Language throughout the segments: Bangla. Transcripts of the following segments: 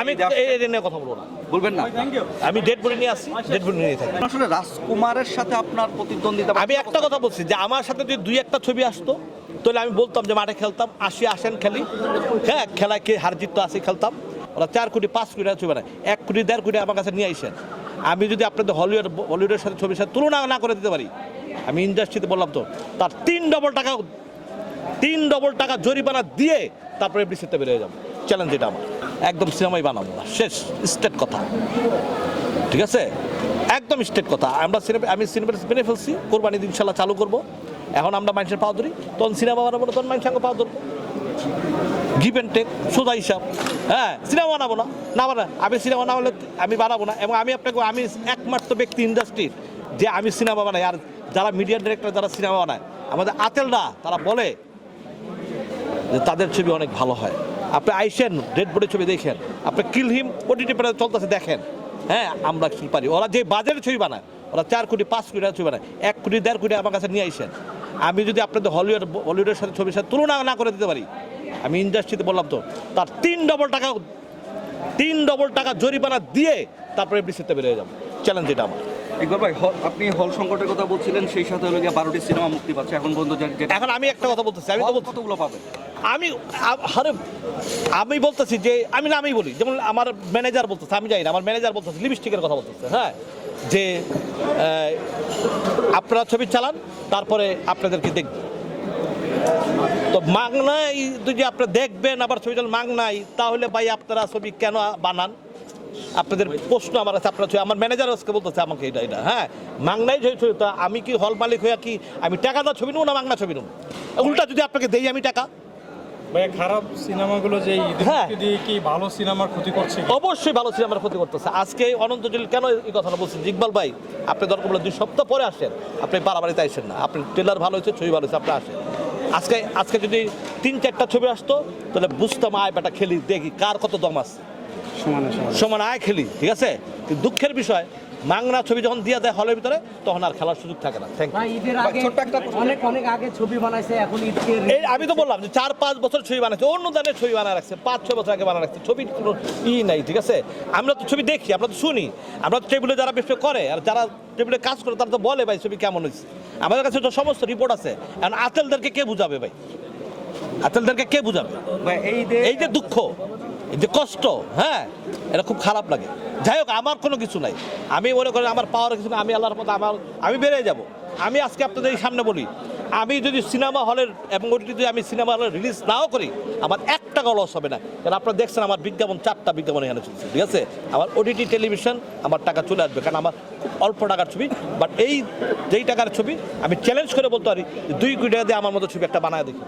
আমি এই এই নিয়ে কথা বলব না। বলবেন না? আমি ডেড বডি নিয়ে আসছি ডেড বডি নিয়ে থাকি। আসলে রাজকুমারের সাথে আপনার প্রতিদ্বন্দ্বিতা আমি একটা কথা বলছি যে আমার সাথে যদি দুই একটা ছবি আসতো তাহলে আমি বলতাম যে মাঠে খেলতাম আসি আসেন খেলি। হ্যাঁ খেলায় কে হার জিত তো আসি খেলতাম। ওরা চার কোটি পাঁচ কোটি ছবি বানায়। এক কোটি দেড় কোটি আমার কাছে নিয়ে আসেন আমি যদি আপনাদের হলিউড হলিউডের সাথে ছবির সাথে তুলনা না করে দিতে পারি আমি ইন্ডাস্ট্রিতে বললাম তো তার তিন ডবল টাকা তিন ডবল টাকা জরিমানা দিয়ে তারপরে এফডিসিতে বেরিয়ে যাব। চ্যালেঞ্জ এটা আমার। একদম সিনেমাই বানাবো না। শেষ স্টেট কথা। ঠিক আছে? একদম স্টেট কথা। আমরা সিনেমা আমি সিনেমা মেনে ফেলছি কোরবানি দিন ইনশাল্লাহ চালু করব। এখন আমরা মানুষের পাওয়া ধরি। তখন সিনেমা বানাবো না, তখন মানুষের পাওয়া ধরবো। গিভ অ্যান্ড টেক সোজা হিসাব। হ্যাঁ সিনেমা বানাবো না। না বানা, আমি সিনেমা না হলে আমি বানাবো না। এবং আমি আপনাকে, আমি একমাত্র ব্যক্তি ইন্ডাস্ট্রির যে আমি সিনেমা বানাই। আর যারা মিডিয়া ডিরেক্টর যারা সিনেমা বানায়, আমাদের আতেলরা, তারা বলে যে তাদের ছবি অনেক ভালো হয়। আপনি আইসেন ডেড বডি ছবি দেখেন, আপনি কিল হিম, ওটিটি চলতেছে দেখেন। হ্যাঁ আমরা কি পারি। ওরা যে বাজারে ছবি বানায়, ওরা চার কোটি, পাঁচ কোটি ছবি বানায়, এক কোটি, দেড় কোটি আমার কাছে নিয়ে আইসেন। আমি যদি আপনাদের হলিউড হলিউডের সাথে ছবির সাথে তুলনা না করে দিতে পারি, আমি ইন্ডাস্ট্রিতে বললাম তো, তার তিন ডবল টাকা, তিন ডবল টাকা জরিমানা দিয়ে তারপরে এফডিসিতে বেরিয়ে যাব। চ্যালেঞ্জ এটা আমার। ইকবাল ভাই আপনি হল সংকটের কথা বলছিলেন সেই সাথে হলো গিয়ে বারোটি সিনেমা মুক্তি পাচ্ছে এখন পর্যন্ত এখন আমি একটা কথা বলতেছি আমি তো কতগুলো পাবেন আমি আরে আমি বলতেছি যে আমি না আমি বলি যেমন আমার ম্যানেজার বলতেছে আমি জানি না আমার ম্যানেজার বলতেছে লিপস্টিকের কথা বলতেছে হ্যাঁ? যে আপনারা ছবি চালান তারপরে আপনাদেরকে দেখব। তো মাগনাই যদি আপনারা দেখবেন আবার ছবি চালান মাগনাই তাহলে ভাই আপনারা ছবি কেন বানান? আপনাদের প্রশ্ন আমার কাছে আপনার আমার ম্যানেজার আজকে বলতেছে আমাকে এটা এটা। হ্যাঁ মাংনাই ছবি ছবি তা আমি কি হল মালিক হয়ে কি আমি টাকা দেওয়া ছবি নেব না মাংনা ছবি নেব? উল্টা যদি আপনাকে দেই আমি টাকা। খারাপ সিনেমাগুলো যে হ্যাঁ। দিয়ে কি ভালো সিনেমার ক্ষতি করছে অবশ্যই ভালো সিনেমার ক্ষতি করতেছে। আজকে অনন্ত জলিল কেন এই কথাটা বলছেন? ইকবাল ভাই আপনি দরকার বলে দুই সপ্তাহ পরে আসেন। আপনি বাড়াবাড়িতে আসেন না। আপনি ট্রেলার ভালো হয়েছে ছবি ভালো হয়েছে আপনি আসেন। আজকে আজকে যদি তিন চারটা ছবি আসতো তাহলে বুঝতাম আয় বেটা খেলি দেখি কার কত দম আছে। সমান আয় খেলি ঠিক আছে? দুঃখের বিষয় মাংনা ছবি যখন দিয়ে দেয় হলের ভিতরে তখন আর খেলার সুযোগ থাকে না। থ্যাংক ইউ ভাই ঈদের আগে ছোট্ট একটা প্রশ্ন। অনেক অনেক আগে ছবি বানাইছে এখন এই আমি তো বললাম যে চার পাঁচ বছর ছবি বানাচ্ছে অন্য দানের ছবি বানা রাখছে পাঁচ ছয় বছর আগে বানা রাখছে ছবির কোনো ই নাই ঠিক আছে? আমরা তো ছবি দেখি আমরা তো শুনি আমরা তো টেবিলে যারা বেশি করে আর যারা টেবিলে কাজ করে তারা তো বলে ভাই ছবি কেমন হয়েছে আমাদের কাছে তো সমস্ত রিপোর্ট আছে এখন আতেলদেরকে কে বুঝাবে ভাই? আতেলদেরকে কে বুঝাবে? এই যে এই যে দুঃখ। যে কষ্ট হ্যাঁ এটা খুব খারাপ লাগে। যাই হোক, আমার কোনো কিছু নাই। আমি মনে করি আমার পাওয়ার কিছু আমি আল্লাহর মতো আমার, আমি বেড়ে যাব। আমি আজকে আপনাদের সামনে বলি, আমি যদি সিনেমা হলের এবং ওটি যদি আমি সিনেমা হলের রিলিজ নাও করি, আমার এক টাকা লস হবে না। কারণ আপনারা দেখছেন আমার বিজ্ঞাপন, চারটা বিজ্ঞাপন এখানে চলছে, ঠিক আছে? আমার ওটিটি টেলিভিশন আমার টাকা চলে আসবে, কারণ আমার খুব অল্প টাকার ছবি। বাট এই যেই টাকার ছবি, আমি চ্যালেঞ্জ করে বলতে পারি দুই কোটি টাকা দিয়ে আমার মতো ছবি একটা বানায় দেখি।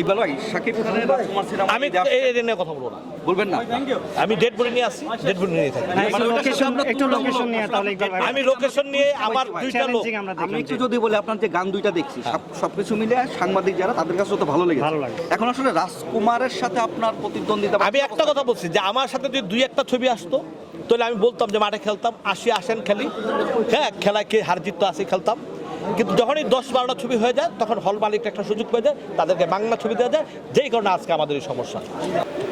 ইকবাল ভাই শাকিব খানের রাজকুমার সিনেমা আমি এই নিয়ে কথা বলব না। বলবেন না। আমি ডেড বডি নিয়ে আসছি ডেড বডি নিয়ে থাকি। মানে একটু লোকেশন নিয়ে তাহলে ইকবাল আমি লোকেশন নিয়ে আমার দুইটা লোক। আমি একটু যদি বলি আপনার যে গান দুইটা দেখছি সবকিছু মিলে সাংবাদিক যারা তাদের কাছে তো ভালো লেগেছে। ভালো লাগে। এখন আসলে রাজকুমারের সাথে আপনার প্রতিদ্বন্দ্বিতা আমি একটা কথা বলছি যে আমার সাথে যদি দুই একটা ছবি আসতো তাহলে আমি বলতাম যে মাঠে খেলতাম আসি আসেন খেলি। হ্যাঁ খেলায় কে হার জিত তো আসি খেলতাম। কিন্তু যখনই দশ বারোটা ছবি হয়ে যায়, তখন হল মালিকটা একটা সুযোগ পেয়ে যায়, তাদেরকে বাংলা ছবি দেওয়া যায়। যেই কারণে আজকে আমাদের এই সমস্যা।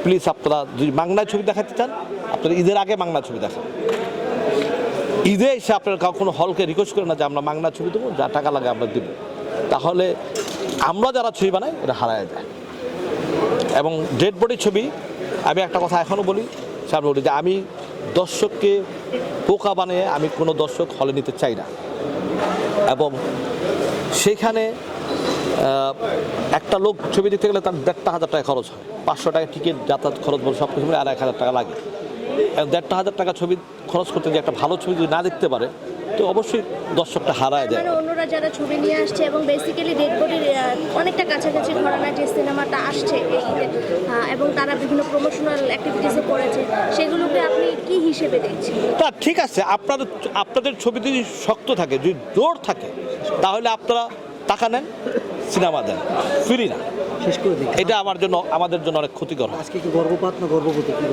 প্লিজ আপনারা যদি বাংলায় ছবি দেখাতে চান, আপনারা ঈদের আগে বাংলা ছবি দেখান। ঈদে এসে আপনার কাউ কোনো হলকে রিকোয়েস্ট করে না যে আমরা বাংলা ছবি দেবো, যা টাকা লাগে আমরা দেবো। তাহলে আমরা যারা ছবি বানাই এটা হারায় যায়। এবং ডেড বডি ছবি, আমি একটা কথা এখনও বলি, সামনে বলি যে আমি দর্শককে পোকা বানিয়ে আমি কোনো দর্শক হলে নিতে চাই না। এবং সেখানে একটা লোক ছবি দেখতে গেলে তার দেড়টা হাজার টাকা খরচ হয়। পাঁচশো টাকা টিকিট যাতায়াত খরচ বলে, সব কিছু মিলে আড়াই এক হাজার টাকা লাগে। দেড়টা হাজার টাকা ছবি খরচ করতে যে একটা ভালো ছবি যদি না দেখতে পারে তো অবশ্যই দর্শকটা হারায় যায়। মানে অন্যরা যারা ছবি নিয়ে আসছে এবং বেসিক্যালি ডেড বডির অনেকটা কাছাকাছি ঘরানা যে সিনেমাটা আসছে এই এবং তারা বিভিন্ন প্রমোশনাল অ্যাক্টিভিটিসে করেছে সেগুলোকে আপনি কি হিসেবে দেখছেন? তা ঠিক আছে আপনাদের আপনাদের ছবি যদি শক্ত থাকে যদি জোর থাকে তাহলে আপনারা টাকা নেন সিনেমা দেন ফ্রি না। শেষ করে দিই। এটা আমার জন্য আমাদের জন্য অনেক ক্ষতিকর আজকে কি গর্ভপাত না গর্ভবতী? কি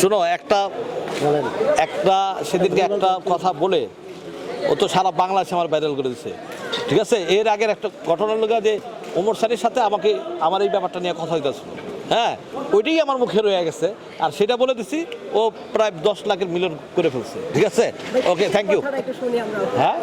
শোনো একটা একটা সেদিনকে একটা কথা বলে ও তো সারা বাংলাদেশে আমার ভাইরাল করে দিচ্ছে ঠিক আছে? এর আগের একটা ঘটনা লগা যে ওমর সানির সাথে আমাকে আমার এই ব্যাপারটা নিয়ে কথা হইতেছিল। হ্যাঁ? ওইটাই আমার মুখে রয়ে গেছে। আর সেটা বলে দিছি ও প্রায় দশ লাখের মিলন করে ফেলছে। ঠিক আছে? ওকে থ্যাংক ইউ একটু শুনি আমরা। হ্যাঁ?